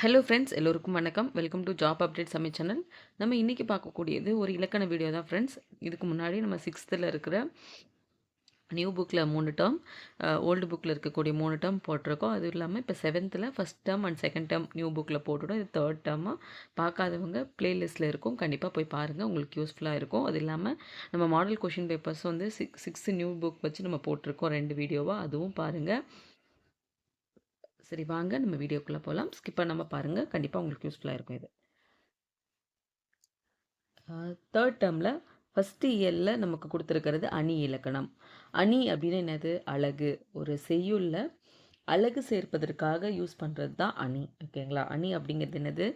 Hello friends எல்லோருக்கும் வணக்கம். Welcome to job update சமை சேனல் நம்ம இன்றைக்கி பார்க்கக்கூடியது ஒரு இலக்கண வீடியோ தான் ஃப்ரெண்ட்ஸ் இதுக்கு முன்னாடி நம்ம சிக்ஸ்த்தில் இருக்கிற நியூ புக்கில் மூணு டேர்ம் ஓல்டு புக்கில் இருக்கக்கூடிய மூணு டேர்ம் போட்டிருக்கோம். அது இல்லாமல் இப்போ செவன்த்தில் first term and second term new புக்கில் போட்டுவிடும் இது தேர்ட் டேர்மாக பார்க்காதவங்க ப்ளேலிஸ்ட்டில் இருக்கும். கண்டிப்பாக போய் பாருங்கள் உங்களுக்கு யூஸ்ஃபுல்லாக இருக்கும். அது இல்லாமல் நம்ம மாடல் கொஷின் பேப்பர்ஸ் வந்து சிக்ஸ் சிக்ஸ்த்து நியூ புக் வச்சு நம்ம போட்டிருக்கோம். ரெண்டு வீடியோவாக அதுவும் பாருங்கள் சரி வாங்க நம்ம வீடியோக்குள்ளே போகலாம் ஸ்கிப் பண்ணாமல் பாருங்கள் கண்டிப்பாக உங்களுக்கு யூஸ்ஃபுல்லாக இருக்கும் இது. தேர்ட் டேர்மில் ஃபஸ்ட்டு இயரில் நமக்கு கொடுத்துருக்கிறது அணி இலக்கணம். அணி அப்படின்னு என்னது? அழகு. ஒரு செய்யுளில் அழகு சேர்ப்பதற்காக யூஸ் பண்ணுறது தான் அணி. ஓகேங்களா அணி அப்படிங்கிறது என்னது?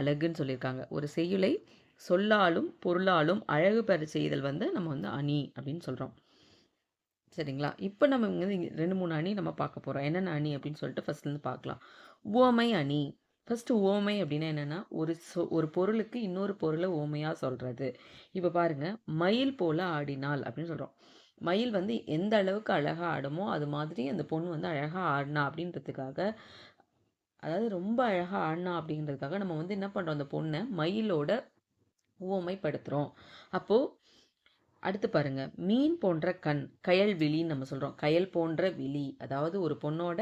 அழகுன்னு சொல்லியிருக்காங்க. ஒரு செய்யுளை சொல்லாலும் பொருளாலும் அழகு பெற செய்தல் வந்து நம்ம வந்து அணி அப்படின்னு சொல்கிறோம் சரிங்களா? இப்போ நம்ம இங்கே வந்து ரெண்டு மூணு அணி நம்ம பார்க்க போகிறோம் என்னென்ன அணி அப்படின்னு சொல்லிட்டு ஃபஸ்ட்லேருந்து பார்க்கலாம். ஓமை அணி. ஃபஸ்ட்டு ஓமை அப்படின்னா என்னென்னா ஒரு சொ ஒரு பொருளுக்கு இன்னொரு பொருளை ஓமையாக சொல்கிறது இப்போ பாருங்கள் மயில் போல் ஆடினாள் அப்படின்னு சொல்கிறோம் மயில் வந்து எந்த அளவுக்கு அழகாக ஆடுமோ அது மாதிரி அந்த பொண்ணு வந்து அழகாக ஆடினா அப்படின்றதுக்காக அதாவது ரொம்ப அழகாக ஆடினா அப்படின்றதுக்காக நம்ம வந்து என்ன பண்ணுறோம் அந்த பொண்ணை மயிலோட ஓமைப்படுத்துகிறோம் அப்போது அடுத்து பாருங்க. மீன் போன்ற கண் கயல் விழின்னு நம்ம சொல்கிறோம் கயல் போன்ற விழி. அதாவது ஒரு பொண்ணோட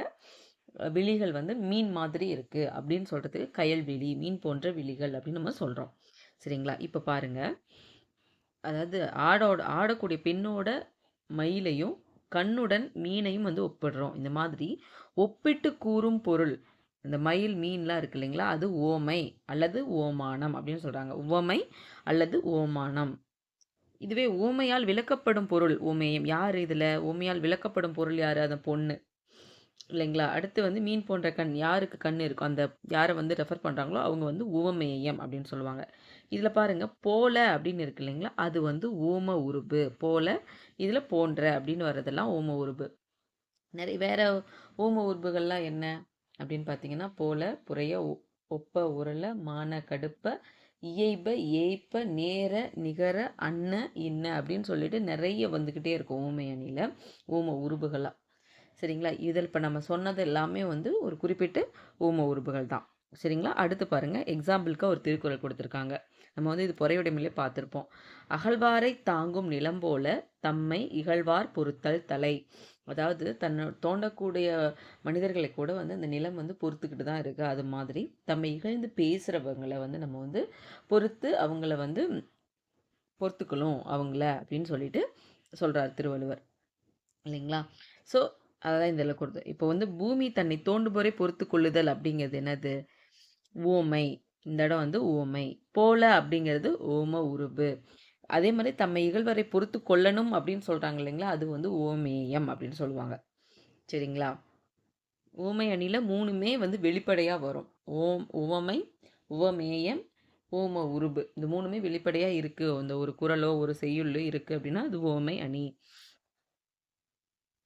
விழிகள் வந்து மீன் மாதிரி இருக்குது அப்படின்னு சொல்கிறதுக்கு கயல் விழி மீன் போன்ற விழிகள் அப்படின்னு நம்ம சொல்கிறோம் சரிங்களா? இப்போ பாருங்க. அதாவது ஆடோட ஆடக்கூடிய பெண்ணோட மயிலையும் கண்ணுடன் மீனையும் வந்து ஒப்பிடுறோம். இந்த மாதிரி ஒப்பிட்டு கூறும் பொருள். இந்த மயில் மீன்லாம் இருக்கு இல்லைங்களா? அது ஓமை அல்லது ஓமானம் அப்படின்னு சொல்கிறாங்க உவமை அல்லது ஓமானம். இதுவே ஊமையால் விளக்கப்படும் பொருள். ஊமேயம் யார் இதில்? ஊமையால் விளக்கப்படும் பொருள் யார்? அந்த பொண்ணு. இல்லைங்களா? அடுத்து வந்து மீன் போன்ற கண் யாருக்கு கண் இருக்கும் அந்த யாரை வந்து ரெஃபர் பண்ணுறாங்களோ அவங்க வந்து ஊமேயம் அப்படின்னு சொல்லுவாங்க. இதில் பாருங்கள் போல அப்படின்னு இருக்கு இல்லைங்களா? அது வந்து ஊம உருபு. போல இதில் போன்ற அப்படின்னு வர்றதெல்லாம் ஊம உருபு. நிறைய வேறு ஊம உருபுகள்லாம் என்ன? அப்படின்னு பார்த்தீங்கன்னா போல புறைய ஒப்ப உருளை மான கடுப்பை இயைப ஏய்ப்ப நேர நிகர அன்ன இன்ன அப்படின்னு சொல்லிட்டு நிறைய வந்துக்கிட்டே இருக்கும் ஊமை அணியில் ஊம உருபுகளாக சரிங்களா? இதில் இப்போ நம்ம சொன்னது எல்லாமே வந்து ஒரு குறிப்பிட்ட ஊம உருபுகள் தான். சரிங்களா? அடுத்து பாருங்கள் எக்ஸாம்பிளுக்கு ஒரு திருக்குறள் கொடுத்துருக்காங்க. நம்ம வந்து இது பொறையுடைமையிலே பார்த்துருப்போம். அகழ்வாரை தாங்கும் நிலம் போல தம்மை இகழ்வார் பொறுத்தல் தலை. அதாவது தன்னை தோண்டக்கூடிய மனிதர்களை கூட வந்து அந்த நிலம் வந்து பொறுத்துக்கிட்டு தான் இருக்குது அது மாதிரி தம்மை இகழ்ந்து பேசுகிறவங்களை வந்து நம்ம வந்து பொறுத்து அவங்கள வந்து பொறுத்துக்கணும் அவங்கள அப்படின்னு சொல்லிட்டு சொல்கிறார் திருவள்ளுவர். இல்லைங்களா? ஸோ அதான் இதில் கொடுத்து இப்போ வந்து பூமி தன்னை தோண்டுபோரை பொறுத்து கொள்ளுதல் அப்படிங்கிறது என்னது? ஓமை. இந்த இடம் வந்து ஓமை. போல அப்படிங்கிறது ஓம உருபு அதே மாதிரி தம்மை இகழ்வரை பொறுத்து கொள்ளணும் அப்படின்னு சொல்கிறாங்க இல்லைங்களா? அது வந்து ஓமேயம் அப்படின்னு சொல்லுவாங்க. சரிங்களா? ஓமை அணியில் மூணுமே வந்து வெளிப்படையாக வரும். ஓம் உவமை உவமேயம் ஓம உருபு. இந்த மூணுமே வெளிப்படையாக இருக்குது அந்த ஒரு குரலோ ஒரு செய்யுள்ளோ இருக்குது அப்படின்னா அது ஓமை அணி.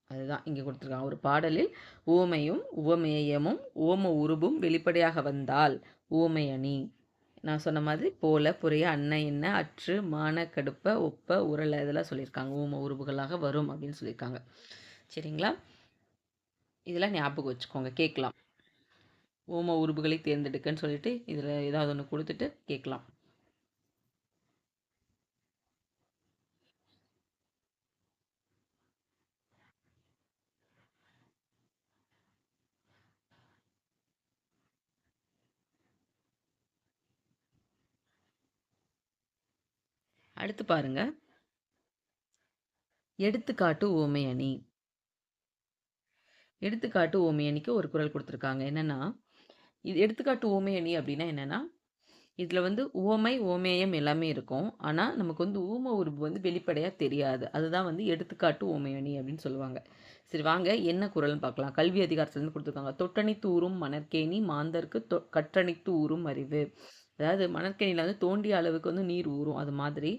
அதுதான் இங்கே கொடுத்துருக்காங்க. ஒரு பாடலில் ஓமையும் உவமேயமும் ஓம உருபும் வெளிப்படையாக வந்தால் ஓமை அணி. நான் சொன்ன மாதிரி போல புரிய அன்ன என்ன அற்று மான கடுப்ப ஒப்ப உரலை இதெல்லாம் சொல்லியிருக்காங்க. ஊம உருவுகளாக வரும் அப்படின்னு சொல்லியிருக்காங்க. சரிங்களா? இதெல்லாம் ஞாபகம் வச்சுக்கோங்க. கேட்கலாம். ஓம உருவுகளை தேர்ந்தெடுக்கன்னு சொல்லிட்டு இதில் ஏதாவது ஒன்று கொடுத்துட்டு கேட்கலாம். அடுத்து பாருங்க. எடுத்துக்காட்டு ஓமை அணி. எடுத்துக்காட்டு ஓமை அணிக்கு ஒரு குரல் கொடுத்துருக்காங்க. என்னென்னா இது எடுத்துக்காட்டு ஓமை அணி அப்படின்னா என்னென்னா இதில் வந்து ஓமை ஓமேயம் எல்லாமே இருக்கும். ஆனால் நமக்கு வந்து ஊம உருபு வந்து வெளிப்படையாக தெரியாது. அதுதான் வந்து எடுத்துக்காட்டு ஓமையணி அப்படின்னு சொல்லுவாங்க. சரி வாங்க என்ன குரல்னு பார்க்கலாம். கல்வி அதிகாரத்துலேருந்து கொடுத்துருக்காங்க. தொட்டணித்து ஊறும் மணற்கேணி மாந்தருக்கு தொ கற்றணித்து ஊறும் அறிவு. அதாவது மணற்கேணியில் வந்து தோண்டிய அளவுக்கு வந்து நீர் ஊறும் அது மாதிரி.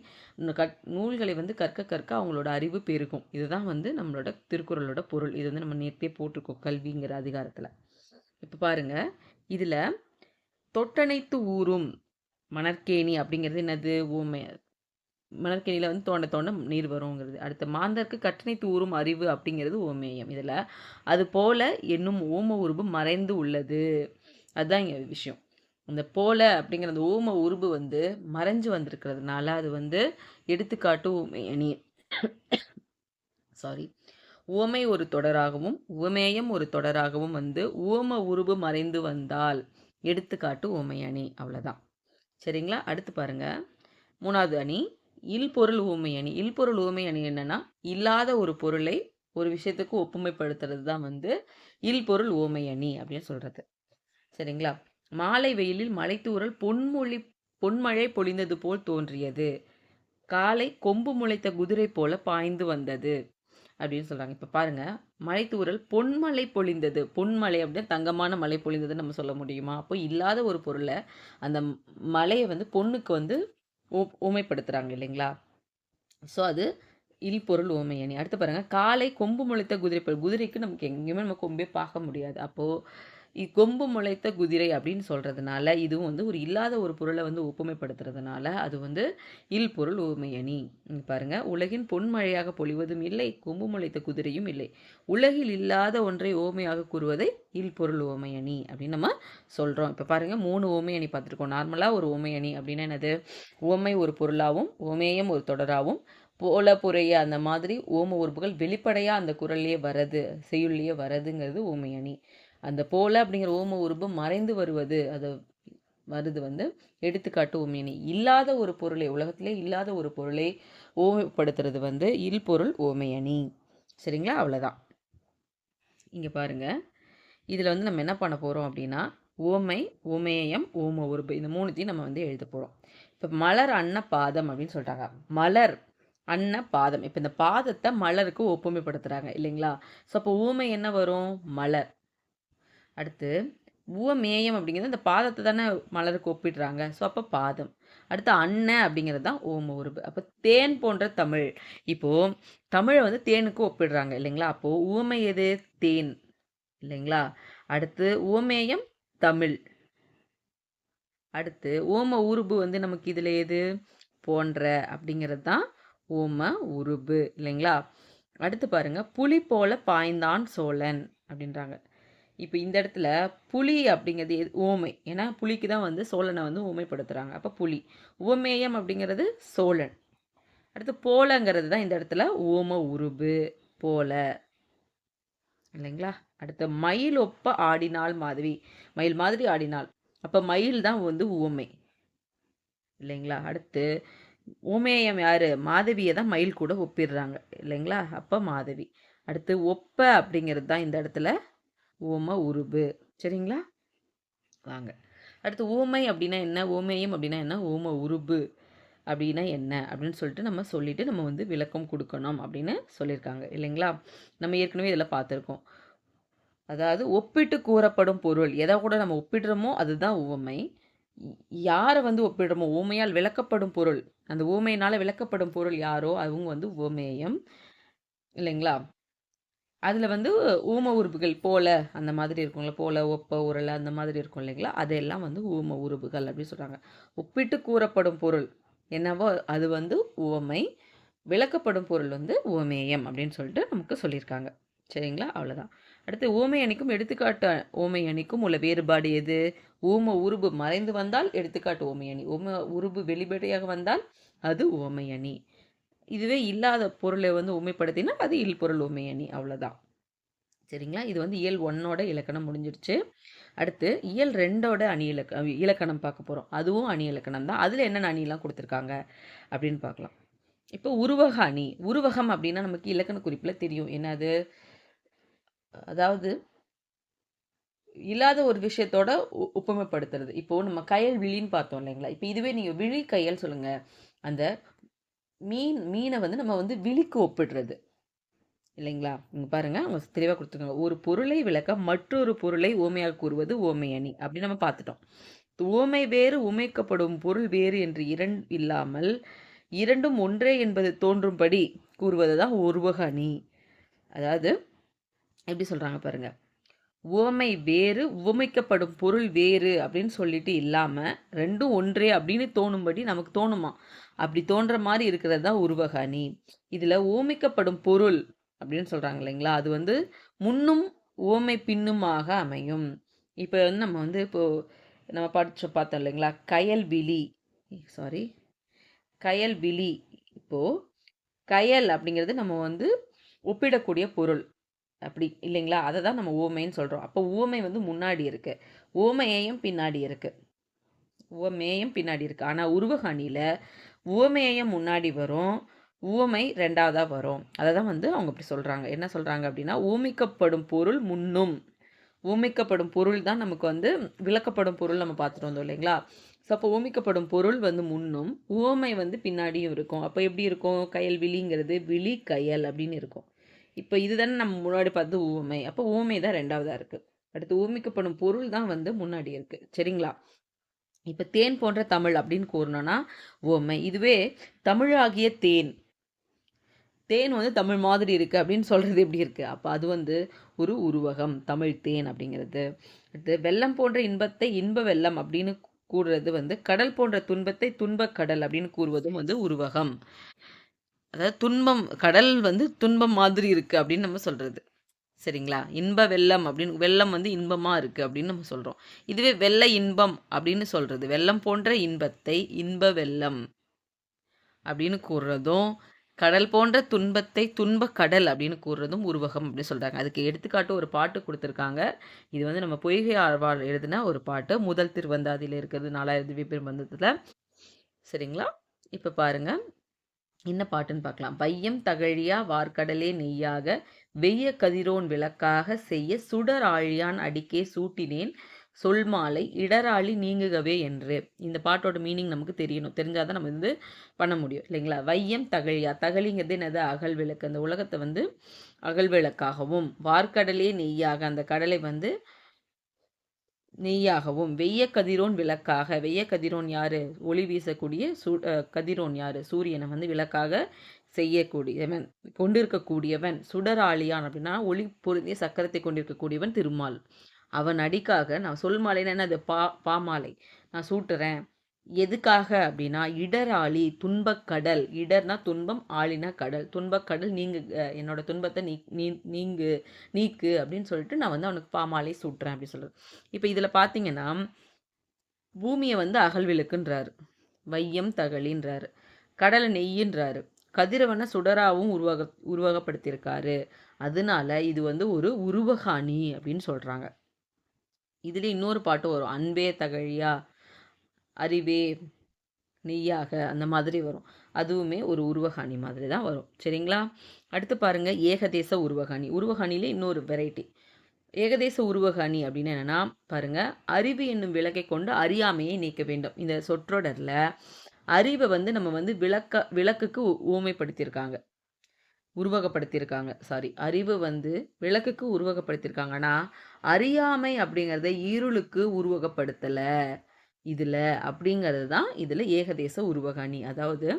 கட் நூல்களை வந்து கற்க கற்க அவங்களோட அறிவு பெருகும். இதுதான் வந்து நம்மளோட திருக்குறளோட பொருள். இது வந்து நம்ம நேர்த்தியே போட்டிருக்கோம் கல்விங்கிற அதிகாரத்தில். இப்போ பாருங்கள் இதில் தொட்டணைத்து ஊறும் மணற்கேணி அப்படிங்கிறது என்னது? ஊமை மணற்கேணியில் வந்து தோண்ட தோண்ட நீர் வருங்கிறது. அடுத்து மாந்தருக்கு கட்டணை தூறும் அறிவு அப்படிங்கிறது ஓமேயம். இதில் அது போல என்னும் ஓம உருவு மறைந்து உள்ளது. அதுதான் இங்கே விஷயம். அந்த போல அப்படிங்கிற அந்த ஓம உருபு வந்து மறைஞ்சு வந்திருக்கிறதுனால அது வந்து எடுத்துக்காட்டு ஊமை அணி. சாரி உவமை ஒரு தொடராகவும் உவமேயம் ஒரு தொடராகவும் வந்து உவம உருபு மறைந்து வந்தால் எடுத்துக்காட்டு உமையணி அணி அவ்வளோதான் சரிங்களா? அடுத்து பாருங்க. மூணாவது அணி இல்பொருள் ஊமை அணி. இல்பொருள் ஊமை அணி என்னன்னா இல்லாத ஒரு பொருளை ஒரு விஷயத்துக்கு ஒப்புமைப்படுத்துறது தான் வந்து இல்பொருள் ஊமை அணி அப்படின்னு சொல்றது. சரிங்களா? மாலை வெயிலில் மலைத்தூரல் பொன்மொழி பொன்மழை பொழிந்தது போல் தோன்றியது. காலை கொம்பு முளைத்த குதிரை போல பாய்ந்து வந்தது அப்படின்னு சொல்கிறாங்க இப்போ பாருங்கள் மலைத்தூரல் பொன்மலை பொழிந்தது. பொன்மலை அப்படின்னா தங்கமான மலை பொழிந்ததுன்னு நம்ம சொல்ல முடியுமா? அப்போ இல்லாத ஒரு பொருளை அந்த மலையை வந்து பொண்ணுக்கு வந்து ஊமைப்படுத்துகிறாங்க இல்லைங்களா? ஸோ அது இல் பொருள் ஊமையணி அடுத்து பாருங்கள் காலை கொம்பு முளைத்த குதிரை குதிரைக்கு நமக்கு எங்கேயுமே நம்ம கொம்பே பார்க்க முடியாது. அப்போது கொம்பு முளைத்த குதிரை அப்படின்னு சொல்கிறதுனால இதுவும் வந்து ஒரு இல்லாத ஒரு பொருளை வந்து ஒப்புமைப்படுத்துறதுனால அது வந்து இல் பொருள் ஊமையணி பாருங்கள் உலகின் பொன்மழையாக பொழிவதும் இல்லை கொம்பு முளைத்த குதிரையும் இல்லை. உலகில் இல்லாத ஒன்றை ஓமையாக கூறுவதை இல் பொருள் ஓமையணி அப்படின்னு நம்ம சொல்கிறோம் இப்போ பாருங்கள் மூணு ஓமையணி பார்த்துருக்கோம். நார்மலாக ஒரு ஓமையணி அப்படின்னா என்னது? ஓமை ஒரு பொருளாகவும் ஓமேயம் ஒரு தொடராகவும் போல புறைய அந்த மாதிரி ஓம உறுப்புகள் வெளிப்படையாக அந்த குரல்லையே வரது செய்யுள்ளையே வரதுங்கிறது ஓமையணி அந்த போல அப்படிங்கிற ஓம உருபம் மறைந்து வருவது அது வருது வந்து எடுத்துக்காட்டு ஓமியணி இல்லாத ஒரு பொருளை உலகத்திலே இல்லாத ஒரு பொருளை ஓமைப்படுத்துறது வந்து இல் பொருள் ஓமையணி. சரிங்களா? அவ்வளோதான் இங்கே பாருங்க. இதில் வந்து நம்ம என்ன பண்ண போகிறோம் அப்படின்னா ஓமை ஓமேயம் ஓம உருபு இந்த மூணுத்தையும் நம்ம வந்து எழுத போகிறோம் இப்போ மலர் அன்ன பாதம் அப்படின்னு சொல்லிட்டாங்க மலர் அன்ன பாதம். இப்போ இந்த பாதத்தை மலருக்கு ஒப்புமைப்படுத்துகிறாங்க இல்லைங்களா? ஸோ அப்போ ஊமை என்ன வரும்? மலர். அடுத்து ஊமேயம் அப்படிங்கிறது இந்த பாதத்தை தானே மலருக்கு ஒப்பிடுறாங்க. ஸோ அப்போ பாதம். அடுத்து அண்ணன் அப்படிங்கிறது தான் ஓம உருபு. அப்போ தேன் போன்ற தமிழ். இப்போது தமிழை வந்து தேனுக்கு ஒப்பிடுறாங்க இல்லைங்களா? அப்போது ஊமை எது? தேன். இல்லைங்களா? அடுத்து ஊமேயம் தமிழ். அடுத்து ஓம உருபு வந்து நமக்கு இதில் எது? போன்ற அப்படிங்கிறது தான் ஓம உருபு இல்லைங்களா? அடுத்து பாருங்க புலி போல பாய்ந்தான் சோழன் அப்படின்றாங்க. இப்போ இந்த இடத்துல புலி அப்படிங்கிறது ஓமை. ஏன்னா புலிக்கு தான் வந்து சோழனை வந்து ஊமைப்படுத்துகிறாங்க அப்போ புலி. ஓமேயம் அப்படிங்கிறது சோழன். அடுத்து போலங்கிறது தான் இந்த இடத்துல ஓம உருபு போல. இல்லைங்களா? அடுத்து மயில் ஒப்ப ஆடினாள் மாதவி. மயில் மாதிரி ஆடினாள் அப்போ மயில் தான் வந்து ஊமை இல்லைங்களா? அடுத்து ஓமேயம் யார்? மாதவியை தான் மயில் கூட ஒப்பிடுறாங்க. இல்லைங்களா? அப்போ மாதவி. அடுத்து ஒப்ப அப்படிங்கிறது தான் இந்த இடத்துல ஊம உருபு. சரிங்களா? வாங்க. அடுத்து ஊமை அப்படின்னா என்ன? ஓமேயம் அப்படின்னா என்ன? ஊம உருபு. அப்படின்னா என்ன? அப்படின்னு சொல்லிட்டு நம்ம சொல்லிட்டு நம்ம வந்து விளக்கம் கொடுக்கணும் அப்படின்னு சொல்லியிருக்காங்க. இல்லைங்களா? நம்ம ஏற்கனவே இதில் பார்த்துருக்கோம். அதாவது ஒப்பிட்டு கூறப்படும் பொருள். எதை கூட நம்ம ஒப்பிடுறோமோ அதுதான் ஊமை யாரை வந்து ஒப்பிடுறோமோ? ஊமையால் விளக்கப்படும் பொருள். அந்த ஊமையினால் விளக்கப்படும் பொருள் யாரோ? அவங்க வந்து ஊமேயம் இல்லைங்களா? அதில் வந்து ஊம உறுப்புகள் போல அந்த மாதிரி இருக்குங்களா போல ஒப்ப உரலை அந்த மாதிரி இருக்கும் இல்லைங்களா? அதெல்லாம் வந்து ஊம உறுப்புகள் அப்படின்னு சொல்கிறாங்க ஒப்பிட்டு கூறப்படும் பொருள் என்னவோ அது வந்து உவமை விளக்கப்படும் பொருள் வந்து ஓமேயம் அப்படின்னு சொல்லிட்டு நமக்கு சொல்லியிருக்காங்க. சரிங்களா? அவ்வளோதான் அடுத்து ஊமை அணிக்கும் எடுத்துக்காட்டு ஓமை அணிக்கும் உள்ள வேறுபாடு எது? ஊம உருபு மறைந்து வந்தால் எடுத்துக்காட்டு ஓமை அணி. ஊம உருபு வெளிப்படையாக வந்தால் அது ஓமை அணி. இதுவே இல்லாத பொருளை வந்து உண்மைப்படுத்தினா அது இல்பொருள் உண்மை அணி அவ்வளோதான் சரிங்களா? இது வந்து இயல் ஒன்னோட இலக்கணம் முடிஞ்சிடுச்சு அடுத்து இயல் ரெண்டோட அணி இலக்க இலக்கணம் பார்க்க போகிறோம் அதுவும் அணி இலக்கணம் தான். அதில் என்னென்ன அணிலாம் கொடுத்துருக்காங்க அப்படின்னு பார்க்கலாம். இப்போ உருவக அணி. உருவகம் அப்படின்னா நமக்கு இலக்கண குறிப்பில் தெரியும். என்னது? அதாவது இல்லாத ஒரு விஷயத்தோட உப்புமைப்படுத்துறது இப்போது நம்ம கயல் விழின்னு பார்த்தோம் இல்லைங்களா? இப்போ இதுவே நீங்கள் விழி கையல் சொல்லுங்கள் அந்த மீன் மீனை வந்து நம்ம வந்து விழிக்கு ஒப்பிடுறது. இல்லைங்களா? இங்கே பாருங்கள் அவங்க தெளிவாக கொடுத்துருக்காங்க. ஒரு பொருளை விளக்க மற்றொரு பொருளை ஓமையாக கூறுவது ஓமை அணி அப்படின்னு நம்ம பார்த்துட்டோம். ஓமை வேறு உமைக்கப்படும் பொருள் வேறு என்று இரண் இல்லாமல் இரண்டும் ஒன்றே என்பது தோன்றும்படி கூறுவது தான் உருவக அணி. அதாவது எப்படி சொல்கிறாங்க பாருங்கள் உவமை வேறு உவமைக்கப்படும் பொருள் வேறு அப்படின்னு சொல்லிட்டு இல்லாமல் ரெண்டும் ஒன்றே அப்படின்னு தோணும்படி நமக்கு தோணுமா? அப்படி தோன்ற மாதிரி இருக்கிறது தான் உருவக அணி இதில் ஓமிக்கப்படும் பொருள் அப்படின்னு சொல்கிறாங்க இல்லைங்களா? அது வந்து முன்னும் ஓமை பின்னுமாக அமையும். இப்போ வந்து நம்ம வந்து இப்போது நம்ம படிச்சு பார்த்தோம் இல்லைங்களா? கயல் விழி. சாரி கயல் விழி. இப்போது கயல் அப்படிங்கிறது நம்ம வந்து ஒப்பிடக்கூடிய பொருள். அப்படி இல்லைங்களா? அதை தான் நம்ம ஊமைன்னு சொல்கிறோம் அப்போ ஊமை வந்து முன்னாடி இருக்குது ஊமையையும் பின்னாடி இருக்குது உவமேயம் பின்னாடி இருக்குது ஆனால் உருவகாணியில் உவமேயம் முன்னாடி வரும் ஊமை ரெண்டாவதாக வரும். அதை தான் வந்து அவங்க இப்படி சொல்கிறாங்க என்ன சொல்கிறாங்க அப்படின்னா ஊமிக்கப்படும் பொருள் முன்னும். ஊமிக்கப்படும் பொருள் தான் நமக்கு வந்து விளக்கப்படும் பொருள் நம்ம பார்த்துட்டு வந்தோம் இல்லைங்களா? ஸோ அப்போ ஊமிக்கப்படும் பொருள் வந்து முன்னும் ஊமை வந்து பின்னாடியும் இருக்கும். அப்போ எப்படி இருக்கும்? கயல் விழிங்கிறது விழி கயல் அப்படின்னு இருக்கும். இப்போ இதுதானே நம்ம முன்னாடி பார்த்து ஊமை அப்போ ஊமை தான் ரெண்டாவதாக இருக்குது அடுத்து ஊமிக்கப்படும் பொருள் தான் வந்து முன்னாடி இருக்குது சரிங்களா? இப்போ தேன் போன்ற தமிழ் அப்படின்னு கூறணும்னா ஓமை இதுவே தமிழாகிய தேன். தேன் வந்து தமிழ் மாதிரி இருக்குது அப்படின்னு சொல்கிறது எப்படி இருக்குது அப்போ அது வந்து ஒரு உருவகம் தமிழ் தேன் அப்படிங்கிறது. அடுத்து வெள்ளம் போன்ற இன்பத்தை இன்ப வெள்ளம் அப்படின்னு கூறுறது வந்து கடல் போன்ற துன்பத்தை துன்பக் கடல் அப்படின்னு கூறுவதும் வந்து உருவகம். அதாவது துன்பம் கடல் வந்து துன்பம் மாதிரி இருக்குது அப்படின்னு நம்ம சொல்கிறது சரிங்களா? இன்ப வெள்ளம் அப்படின்னு வெள்ளம் வந்து இன்பமாக இருக்குது அப்படின்னு நம்ம சொல்கிறோம் இதுவே வெள்ள இன்பம் அப்படின்னு சொல்கிறது வெள்ளம் போன்ற இன்பத்தை இன்ப வெள்ளம் அப்படின்னு கூறுறதும் கடல் போன்ற துன்பத்தை துன்ப கடல் அப்படின்னு கூறுறதும் உருவகம் அப்படின்னு சொல்கிறாங்க அதுக்கு எடுத்துக்காட்டு ஒரு பாட்டு கொடுத்துருக்காங்க. இது வந்து நம்ம பொய்கை ஆழ்வார் எழுதின ஒரு பாட்டு. முதல் திருவந்தாதியில் இருக்கிறது நாலாயிரத்து விபெரும்பந்தத்தில் சரிங்களா? இப்போ பாருங்கள் என்ன பாட்டுன்னு பார்க்கலாம். பையம் தகழியா வார்க்கடலே நெய்யாக வெய்ய கதிரோன் விளக்காக செய்ய சுடர் ஆழியான் அடிக்கே சூட்டினேன். சொல் மாலை இடராளி நீங்குகவே என்று. இந்த பாட்டோட மீனிங் நமக்கு தெரியணும். தெரிஞ்சால் தான் நம்ம வந்து பண்ண முடியும். இல்லைங்களா? வையம் தகழியா? தகழிங்கிறது என்னது? அகல் விளக்கு. அந்த உலகத்தை வந்து அகல் விளக்காகவும் வார்க்கடலே நெய்யாக அந்த கடலை வந்து நெய்யாகவும் வெய்ய கதிரோன் விளக்காக வெய்ய கதிரோன் யாரு? ஒளி வீசக்கூடிய சூ கதிரோன் யாரு? சூரியனை வந்து விளக்காக செய்யக்கூடியவன் கொண்டிருக்கக்கூடியவன் சுடராளியான் அப்படின்னா ஒளி பொருந்திய சக்கரத்தை கொண்டிருக்கக்கூடியவன் திருமால். அவன் அடிக்காக நான் சொல் மாலைன்னா என்ன அது? பா பாமாலை நான் சூட்டுறேன். எதுக்காக அப்படின்னா இடராளி துன்பக்கடல். இடர்னா துன்பம் ஆளினா கடல். துன்பக்கடல் நீங்கு என்னோட துன்பத்தை நீ நீ நீங்கு நீக்கு அப்படின்னு சொல்லிட்டு நான் வந்து அவனுக்கு பாமாலை சூட்டுறேன் அப்படின்னு சொல்லுறது இப்போ இதில் பார்த்தீங்கன்னா பூமியை வந்து அகல்விழுக்குன்றாரு வையம் தகழின்றாரு. கடலை நெய்யின்றாரு. கதிரவனை சுடராவும் உருவாக உருவகப்படுத்தியிருக்காரு. அதனால இது வந்து ஒரு உருவகாணி அப்படின்னு சொல்கிறாங்க இதில் இன்னொரு பாட்டு வரும். அன்பே தகழியா அறிவே நெய்யாக அந்த மாதிரி வரும். அதுவுமே ஒரு உருவகாணி மாதிரி தான் வரும். சரிங்களா? அடுத்து பாருங்கள் ஏகதேச உருவகாணி. உருவகாணியில் இன்னொரு வெரைட்டி ஏகதேச உருவகாணி அப்படின்னு என்னென்னா பாருங்கள் அறிவு என்னும் விளக்கை கொண்டு அறியாமையை நீக்க வேண்டும். இந்த சொற்றொடரில் அறிவை வந்து நம்ம வந்து விளக்க விளக்குக்கு ஊமைப்படுத்தியிருக்காங்க. உருவகப்படுத்தியிருக்காங்க. சாரி அறிவு வந்து விளக்குக்கு உருவகப்படுத்தியிருக்காங்கன்னா அறியாமை அப்படிங்கிறத இருளுக்கு உருவகப்படுத்தலை இதில் அப்படிங்கிறது தான் இதில் ஏகதேச உருவகாணி. அதாவது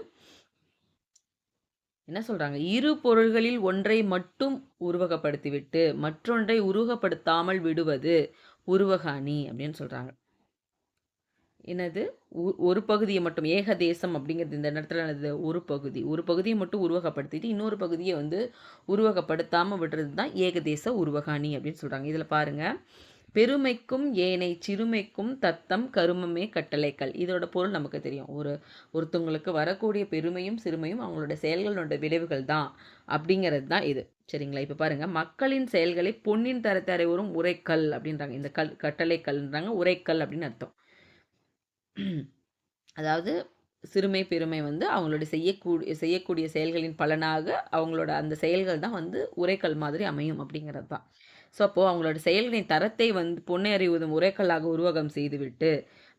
என்ன சொல்கிறாங்க இரு பொருள்களில் ஒன்றை மட்டும் உருவகப்படுத்திவிட்டு மற்றொன்றை உருவகப்படுத்தாமல் விடுவது உருவகாணி அப்படின்னு சொல்கிறாங்க என்னது? ஒரு பகுதியை மட்டும் ஏகதேசம் அப்படிங்கிறது இந்த இடத்துல எனது ஒரு பகுதி. ஒரு பகுதியை மட்டும் உருவகப்படுத்திட்டு இன்னொரு பகுதியை வந்து உருவகப்படுத்தாமல் விடுறது தான் ஏகதேச உருவகாணி அப்படின்னு சொல்கிறாங்க இதில் பாருங்கள் பெருமைக்கும் ஏனை சிறுமைக்கும் தத்தம் கருமமே கட்டளைக்கள் இதோட பொருள் நமக்கு தெரியும். ஒரு ஒருத்தவங்களுக்கு வரக்கூடிய பெருமையும் சிறுமையும் அவங்களோட செயல்களோட விளைவுகள் தான் அப்படிங்கிறது தான் இது. சரிங்களா? இப்போ பாருங்கள் மக்களின் செயல்களை பொன்னின் தரத்தரை வரும் உரைக்கல் அப்படின்றாங்க. இந்த கல் கட்டளைக்கல்ன்றாங்க. உரைக்கல் அப்படின்னு அர்த்தம். அதாவது சிறுமை பெருமை வந்து அவங்களோட செய்யக்கூடிய செய்யக்கூடிய செயல்களின் பலனாக அவங்களோட அந்த செயல்கள் தான் வந்து உரைக்கல் மாதிரி அமையும் அப்படிங்கிறது தான். ஸோ அப்போது அவங்களோட செயல்களின் தரத்தை வந்து பொன்னை அறிவதும் உரைக்கல்லாக உருவகம் செய்துவிட்டு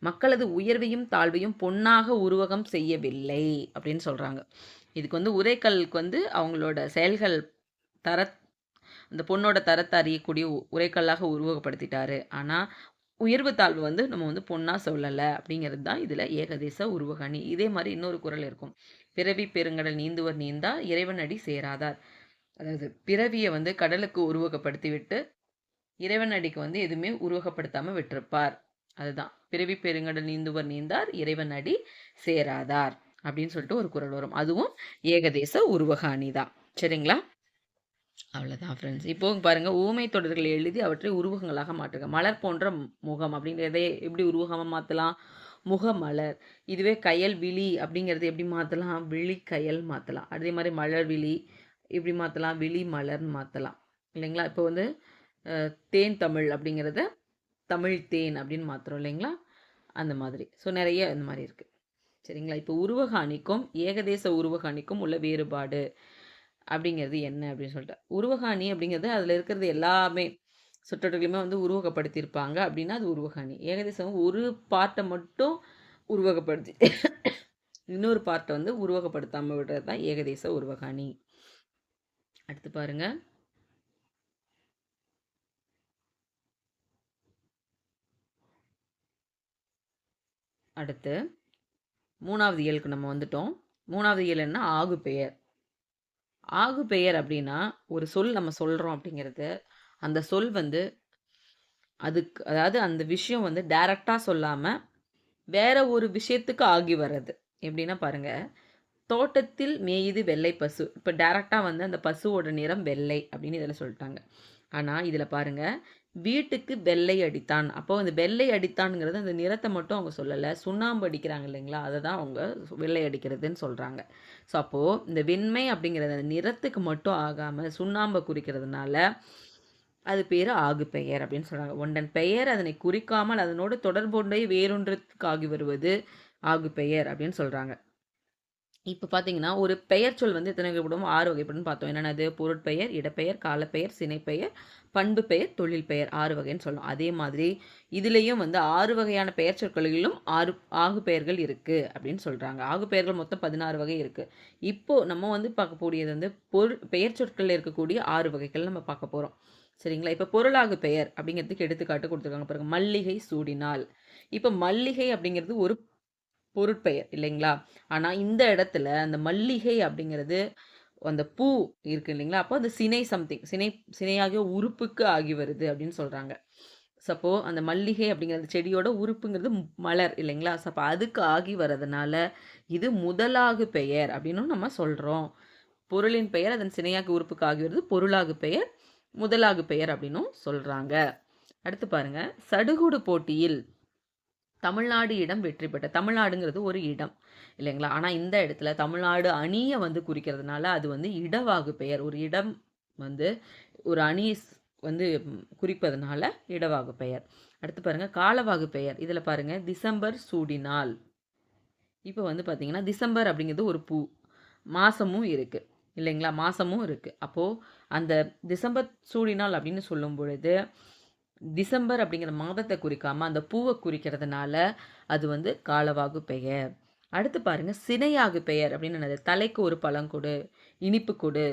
மக்களது உயர்வையும் தாழ்வையும் பொன்னாக உருவகம் செய்யவில்லை அப்படின்னு சொல்கிறாங்க இதுக்கு வந்து உரைக்கல்க்கு வந்து அவங்களோட செயல்கள் தர அந்த பொண்ணோட தரத்தை அறியக்கூடிய உரைக்கல்லாக உருவகப்படுத்திட்டாரு. ஆனால் உயர்வு தாழ்வு வந்து நம்ம வந்து பொண்ணாக சொல்லலை அப்படிங்கிறது தான் இதில் ஏகதேச உருவகணி. இதே மாதிரி இன்னொரு குரல் இருக்கும். பிறவி பெருங்கடல் நீந்துவர் நீந்தா இறைவன் அடி சேராதார். அதாவது பிறவியை வந்து கடலுக்கு உருவகப்படுத்தி விட்டு இறைவன் அடிக்கு வந்து எதுவுமே உருவகப்படுத்தாமல் விட்டிருப்பார். அதுதான். பிறவி பெருங்கடல் நீந்துவர் நீந்தார் இறைவன் அடி சேராதார். அப்படின்னு சொல்லிட்டு ஒரு குரல் வரும். அதுவும் ஏகதேச உருவகாணி தான் சரிங்களா? அவ்வளோதான் ஃப்ரெண்ட்ஸ் இப்போ பாருங்கள் ஊமை தொடர்களை எழுதி அவற்றை உருவகங்களாக மாற்றுங்க மலர் போன்ற முகம் அப்படிங்கிறத எப்படி உருவகமாக மாற்றலாம் முகமலர். இதுவே கயல் விழி அப்படிங்கிறது எப்படி மாற்றலாம் விழி கயல் மாற்றலாம் அதே மாதிரி மலர் விழி இப்படி மாற்றலாம் விழி மலர்னு மாற்றலாம் இல்லைங்களா? இப்போ வந்து தேன் தமிழ் அப்படிங்கிறத தமிழ் தேன் அப்படின்னு மாற்றுறோம் இல்லைங்களா? அந்த மாதிரி. ஸோ நிறைய இந்த மாதிரி இருக்குது சரிங்களா? இப்போ உருவக அணிக்கும் ஏகதேச உருவக அணிக்கும் உள்ள வேறுபாடு. அப்படிங்கிறது என்ன அப்படின்னு சொல்லிட்டு. உருவகாணி அப்படிங்கிறது அதில் இருக்கிறது எல்லாமே சுற்றோட்டங்களையுமே வந்து உருவகப்படுத்தியிருப்பாங்க அப்படின்னா அது உருவகாணி. ஏகதேசம் ஒரு பார்ட்டை மட்டும் உருவகப்படுத்தி இன்னொரு பார்ட்டை வந்து உருவகப்படுத்தாமல் விடுறது தான் ஏகதேச உருவகாணி. அடுத்து பாருங்கள் அடுத்து மூணாவது இயலுக்கு நம்ம வந்துட்டோம். மூணாவது இயல் என்ன? ஆகு பெயர் ஆகு பெயர் அப்படின்னா ஒரு சொல் நம்ம சொல்கிறோம் அப்படிங்கிறது. அந்த சொல் வந்து அதுக்கு அதாவது அந்த விஷயம் வந்து டைரக்டாக சொல்லாமல் வேற ஒரு விஷயத்துக்கு ஆகி வர்றது. எப்படின்னா பாருங்கள் தோட்டத்தில் மேயுது வெள்ளை பசு. இப்போ டேரெக்டாக வந்து அந்த பசுவோட நிறம் வெள்ளை அப்படின்னு இதில் சொல்லிட்டாங்க. ஆனால் இதில் பாருங்கள் வீட்டுக்கு வெள்ளை அடித்தான். அப்போ அந்த வெள்ளை அடித்தான்ங்கிறது அந்த நிறத்தை மட்டும் அவங்க சொல்லலை. சுண்ணாம்பு அடிக்கிறாங்க இல்லைங்களா? அதை தான் அவங்க வெள்ளை அடிக்கிறதுன்னு சொல்கிறாங்க ஸோ அப்போது இந்த வெண்மை அப்படிங்கிறது அந்த நிறத்துக்கு மட்டும் ஆகாமல் சுண்ணாம்பை குறிக்கிறதுனால அது பேர் ஆகு பெயர் அப்படின்னு சொல்கிறாங்க ஒன்றன் பெயர் அதனை குறிக்காமல் அதனோடு தொடர்புடைய வேறொன்றத்துக்கு ஆகி வருவது ஆகு பெயர் அப்படின்னு சொல்கிறாங்க இப்போ பார்த்தீங்கன்னா ஒரு பெயர் சொல் வந்து எத்தனை வகைப்படும்? ஆறு வகைப்படும் பார்த்தோம். என்னென்னது? பொருட்பெயர் இடப்பெயர் காலப்பெயர் சினைப்பெயர் பண்பு பெயர் தொழில் பெயர் ஆறு வகைன்னு சொல்லலாம் அதே மாதிரி இதுலேயும் வந்து ஆறு வகையான பெயர் சொற்களிலும் ஆறு ஆகு பெயர்கள் இருக்குது அப்படின்னு சொல்கிறாங்க ஆகு பெயர்கள் மொத்தம் பதினாறு வகை இருக்குது இப்போது நம்ம வந்து பார்க்கக்கூடியது வந்து பொருள் பெயர் சொற்களில் இருக்கக்கூடிய ஆறு வகைகள் நம்ம பார்க்க போகிறோம் சரிங்களா? இப்போ பொருளாகு பெயர் அப்படிங்கிறதுக்கு எடுத்துக்காட்டு கொடுத்துருக்காங்க பாருங்கள் மல்லிகை சூடினால். இப்போ மல்லிகை அப்படிங்கிறது ஒரு பொருட்பெயர் இல்லைங்களா? ஆனால் இந்த இடத்துல அந்த மல்லிகை அப்படிங்கிறது அந்த பூ இருக்கு இல்லைங்களா? அப்போ அந்த சினை சம்திங் சினை சினையாகிய உறுப்புக்கு ஆகி வருது அப்படின்னு சொல்கிறாங்க சப்போ அந்த மல்லிகை அப்படிங்கிறது செடியோட உறுப்புங்கிறது மலர் இல்லைங்களா? சப்போ அதுக்கு ஆகி வர்றதுனால இது முதலாகு பெயர் அப்படின்னு நம்ம சொல்கிறோம் பொருளின் பெயர் அதன் சினையாகு உறுப்புக்கு ஆகி வருது பொருளாகு பெயர் முதலாகு பெயர் அப்படின்னும் சொல்கிறாங்க அடுத்து பாருங்க. சடுகுடு போட்டியில் தமிழ்நாடு இடம் வெற்றி பெற்ற தமிழ்நாடுங்கிறது ஒரு இடம் இல்லைங்களா? ஆனால் இந்த இடத்துல தமிழ்நாடு அணியை வந்து குறிக்கிறதுனால அது வந்து இடவாகு பெயர். ஒரு இடம் வந்து ஒரு அணி வந்து குறிப்பதனால இடவாகு பெயர். அடுத்து பாருங்கள் காலவாகு பெயர். இதில் பாருங்கள் டிசம்பர் சூடினால். இப்போ வந்து பார்த்திங்கன்னா டிசம்பர் அப்படிங்கிறது ஒரு பூ. மாதமும் இருக்குது இல்லைங்களா? மாதமும் இருக்குது அப்போது அந்த டிசம்பர் சூடினால் அப்படின்னு சொல்லும் பொழுது டிசம்பர் அப்படிங்கிற மாதத்தை குறிக்காமல் அந்த பூவை குறிக்கிறதுனால அது வந்து காலவாகு பெயர். அடுத்து பாருங்கள் சினையாகு பெயர் அப்படின்னு என்னது? தலைக்கு ஒரு பழம் கொடு இனிப்பு கொடு.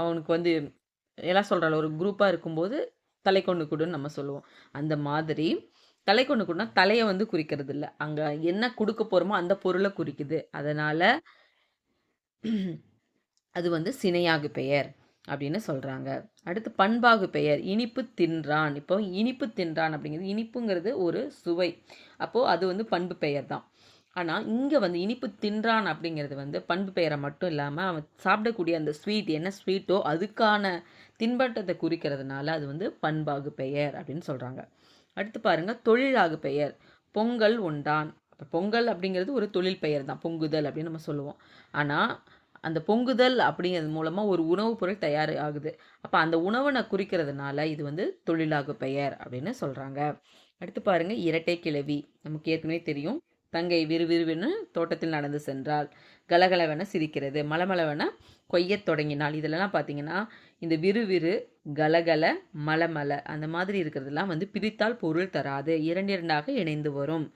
அவனுக்கு வந்து எல்லாம் சொல்கிறாள் ஒரு குரூப்பாக இருக்கும்போது தலை கொண்டு கொடுன்னு நம்ம சொல்லுவோம். அந்த மாதிரி தலை கொண்டு கொடுனா தலையை வந்து குறிக்கிறது இல்லை. அங்கே என்ன கொடுக்க போகிறோமோ அந்த பொருளை குறிக்குது. அதனால் அது வந்து சினையாகு பெயர். அப்படின்னு சொல்கிறாங்க அடுத்து பண்பாகு பெயர் இனிப்பு தின்றான். இப்போ இனிப்பு தின்றான் அப்படிங்கிறது இனிப்புங்கிறது ஒரு சுவை. அப்போது அது வந்து பண்பு பெயர் தான் ஆனால் இங்கே வந்து இனிப்பு தின்றான் அப்படிங்கிறது வந்து பண்பு பெயரை மட்டும் இல்லாமல் அவன் சாப்பிடக்கூடிய அந்த ஸ்வீட் என்ன ஸ்வீட்டோ அதுக்கான தின்பட்டத்தை குறிக்கிறதுனால அது வந்து பண்பாகு பெயர் அப்படின்னு சொல்கிறாங்க அடுத்து பாருங்கள் தொழிலாகு பெயர் பொங்கல் உண்டான். பொங்கல் அப்படிங்கிறது ஒரு தொழில் பெயர் தான் பொங்குதல் அப்படின்னு நம்ம சொல்லுவோம். ஆனால் அந்த பொங்குதல் அப்படிங்கிறது மூலமாக ஒரு உணவுப் பொருள் தயார் ஆகுது. அப்போ அந்த உணவை குறிக்கிறதுனால இது வந்து தொழிலாகு பெயர் அப்படின்னு சொல்கிறாங்க அடுத்து பாருங்கள் இரட்டை கிழவி. நமக்கு ஏற்கனவே தெரியும். தங்கை விறுவிறுவென தோட்டத்தில் நடந்து சென்றால் கலகலவென சிரிக்கிறது. மலமளவென கொய்யத் தொடங்கினால் இதெல்லாம் பார்த்தீங்கன்னா இந்த விறுவிறு கலகல மலமல அந்த மாதிரி இருக்கிறதெல்லாம் வந்து பிரித்தால் பொருள் தராது. இரண்டு இரண்டாக இணைந்து வரும்.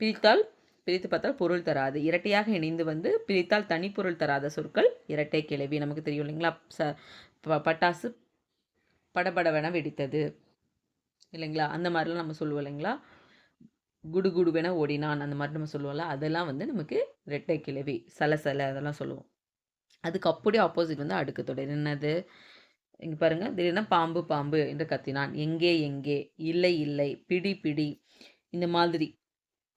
பிரித்தால் பிரித்து பார்த்தால் பொருள் தராது. இரட்டையாக இணைந்து வந்து பிரித்தால் தனிப்பொருள் தராத சொற்கள் இரட்டை கிளவி. நமக்கு தெரியும் இல்லைங்களா? ச பட்டாசு படபடவென வெடித்தது. இல்லைங்களா? அந்த மாதிரிலாம் நம்ம சொல்லுவோம் இல்லைங்களா? குடுகுடுவென ஓடினான் அந்த மாதிரி நம்ம சொல்லுவோம்ல. அதெல்லாம் வந்து நமக்கு ரெட்டை கிளவி சலசல அதெல்லாம் சொல்லுவோம். அதுக்கு அப்படியே ஆப்போசிட் வந்து அடுக்கு தொடர். என்னது? இங்கே பாருங்கள் திடீர்னு பாம்பு பாம்பு என்று கத்தினான். எங்கே எங்கே? இல்லை இல்லை. பிடி பிடி. இந்த மாதிரி.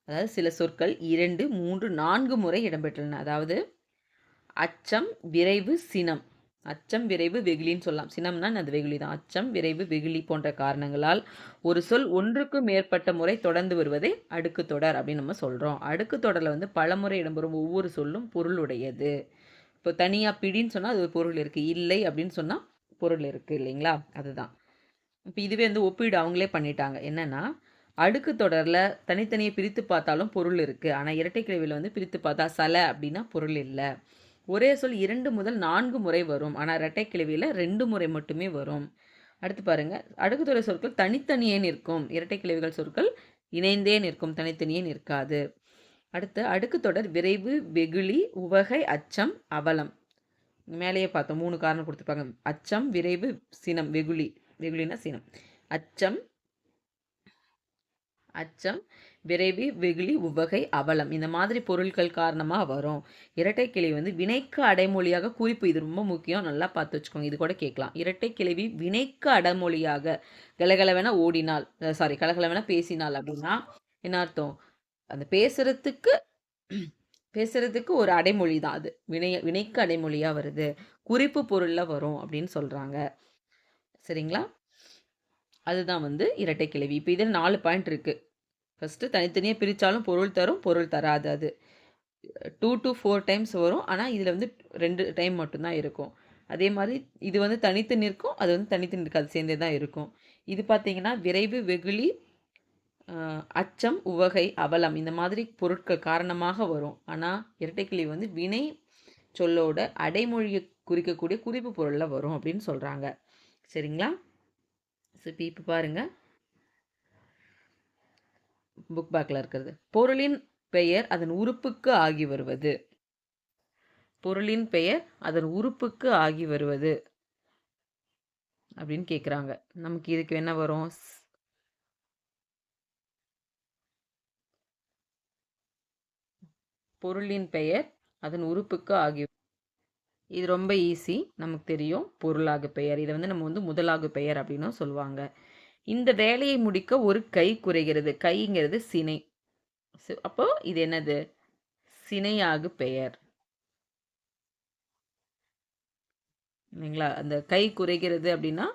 அதாவது சில சொற்கள் இரண்டு மூன்று நான்கு முறை இடம்பெற்றுள்ளன. அதாவது அச்சம் விரைவு சினம். அச்சம் விரைவு வெகுளின்னு சொல்லலாம். சினம்னா அது வெகுளி தான். அச்சம் விரைவு வெகுளி போன்ற காரணங்களால் ஒரு சொல் ஒன்றுக்கும் மேற்பட்ட முறை தொடர்ந்து வருவதை அடுக்கு தொடர் அப்படின்னு நம்ம சொல்கிறோம் அடுக்கு தொடரில் வந்து பலமுறை இடம்பெறும் ஒவ்வொரு சொல்லும் பொருளுடையது. இப்போ தனியாக பிடின்னு சொன்னால் அது ஒரு பொருள் இருக்குது இல்லை அப்படின்னு சொன்னால் பொருள் இருக்குது இல்லைங்களா? அதுதான். இப்போ இதுவே வந்து ஒப்பீடு அவங்களே பண்ணிட்டாங்க. என்னென்னா அடுக்கு தொடரில் தனித்தனியை பிரித்து பார்த்தாலும் பொருள் இருக்குது ஆனால் இரட்டை கிழவியில் வந்து பிரித்து பார்த்தா சலை அப்படின்னா பொருள் இல்லை. ஒரே சொல் இரண்டு முதல் நான்கு முறை வரும். ஆனால் இரட்டை கிழவியில் ரெண்டு முறை மட்டுமே வரும். அடுத்து பாருங்கள் அடுக்குத்தொடர் சொற்கள் தனித்தனியே நிற்கும். இரட்டை கிழவிகள் சொற்கள் இணைந்தே நிற்கும். தனித்தனியே நிற்காது. அடுத்து அடுக்கு தொடர் விரைவு வெகுளி உவகை அச்சம் அவலம். மேலேயே பார்த்தோம். மூணு காரணம் கொடுத்துருப்பாங்க. அச்சம் விரைவு சினம். வெகுளி. வெகுளினா சினம். அச்சம் அச்சம் விரைவி வெகுளி உவகை அவலம். இந்த மாதிரி பொருட்கள் காரணமாக வரும். இரட்டை கிளவி வந்து வினைக்கு அடைமொழியாக குறிப்பு. இது ரொம்ப முக்கியம். நல்லா பார்த்து வச்சுக்கோங்க. இது கூட கேட்கலாம். இரட்டை கிளவி வினைக்கு அடைமொழியாக கலகலவென ஓடினால் சாரி கலகலவென பேசினால் அப்படின்னா என்ன அர்த்தம்? அந்த பேசுறதுக்கு பேசுறதுக்கு ஒரு அடைமொழி தான் அது. வினை வினைக்கு அடைமொழியாக வருது. குறிப்பு பொருளில் வரும் அப்படின்னு சொல்கிறாங்க சரிங்களா? அதுதான் வந்து இரட்டை கிளவி. இப்போ இதில் நாலு பாயிண்ட் இருக்குது ஃபஸ்ட்டு தனித்தனியாக பிரித்தாலும் பொருள் தரும் பொருள் தராது அது. டூ டு ஃபோர் டைம்ஸ் வரும். ஆனால் இதில் வந்து ரெண்டு டைம் மட்டும்தான் இருக்கும். அதே மாதிரி இது வந்து தனித்து நிற்கும் அது வந்து தனித்து நிற்காது சேர்ந்தே தான் இருக்கும். இது பார்த்திங்கன்னா விரைவு வெகுளி அச்சம் உவகை அவலம் இந்த மாதிரி பொருட்கள் காரணமாக வரும். ஆனால் இரட்டைக்கிளி வந்து வினை சொல்லோட அடைமொழியை குறிக்கக்கூடிய குறிப்பு பொருளில் வரும் அப்படின்னு சொல்கிறாங்க சரிங்களா? ஸோ இப்போ இப்போ பாருங்கள் புக் பேக்கில் இருக்கிறது. பொருளின் பெயர் அதன் உறுப்புக்கு ஆகி வருவது. பொருளின் பெயர் அதன் உறுப்புக்கு ஆகி வருவது. அப்படின்னு கேட்குறாங்க நமக்கு இதுக்கு என்ன வரும்? பொருளின் பெயர் அதன் உறுப்புக்கு ஆகி இது ரொம்ப ஈஸி நமக்கு தெரியும். பொருளாக பெயர். இதை வந்து நம்ம வந்து முதலாக பெயர் அப்படின்னும் சொல்லுவாங்க. இந்த வேலையை முடிக்க ஒரு கை குறைகிறது. கைங்கிறது சினை. அப்போ இது என்னது? சினையாகு பெயர். இல்லைங்களா? அந்த கை குறைகிறது அப்படின்னா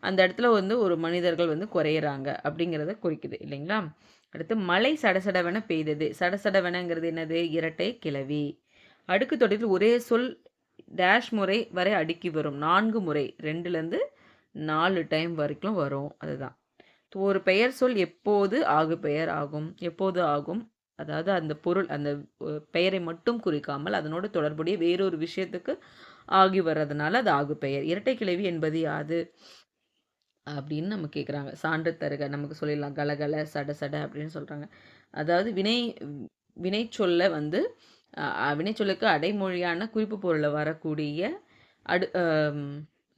அந்த இடத்துல வந்து ஒரு மனிதர்கள் வந்து குறையிறாங்க அப்படிங்கிறத குறிக்குது. இல்லைங்களா? அடுத்து மழை சடசடவென பெய்தது. சடசடவெனங்கிறது என்னது? இரட்டை கிளவி. அடுக்கு தொடரில் ஒரே சொல் டேஷ் முறை வரை அடுக்கி வரும். நான்கு முறை. ரெண்டுலேருந்து நாலு டைம் வரைக்கும் வரும். அதுதான். ஒரு பெயர் சொல் எப்போது ஆகு பெயர் ஆகும். எப்போது ஆகும்? அதாவது அந்த பொருள் அந்த பெயரை மட்டும் குறிக்காமல் அதனோடு தொடர்புடைய வேறொரு விஷயத்துக்கு ஆகி வர்றதுனால அது ஆகு பெயர். இரட்டை கிளவி என்பது யாது? அப்படின்னு நம்ம கேட்குறாங்க சான்று தருக நமக்கு சொல்லிடலாம். கலகல சட சட அப்படின்னு சொல்கிறாங்க அதாவது வினை வினை சொல்ல வந்து வினை சொல்லுக்கு அடைமொழியான குறிப்பு பொருளை வரக்கூடிய அடு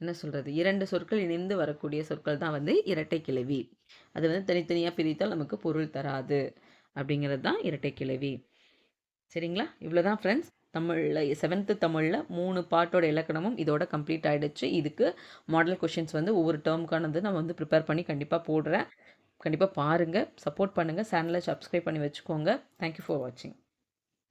என்ன சொல்கிறது இரண்டு சொற்கள் இணைந்து வரக்கூடிய சொற்கள் தான் வந்து இரட்டை கிளவி. அது வந்து தனித்தனியாக பிரித்தால் நமக்கு பொருள் தராது அப்படிங்கிறது தான் இரட்டை கிளவி. சரிங்களா? இவ்வளோ தான் ஃப்ரெண்ட்ஸ் தமிழில் செவன்த்து தமிழில் மூணு பாட்டோட இலக்கணமும் இதோட கம்ப்ளீட் ஆகிடுச்சு இதுக்கு மாடல் கொஷின்ஸ் வந்து ஒவ்வொரு டேர்முக்கானது நான் வந்து ப்ரிப்பேர் பண்ணி கண்டிப்பாக போடுறேன். கண்டிப்பாக பாருங்கள் சப்போர்ட் பண்ணுங்கள் சேனலை சப்ஸ்கிரைப் பண்ணி வச்சுக்கோங்க. தேங்க்யூ ஃபார் வாட்சிங்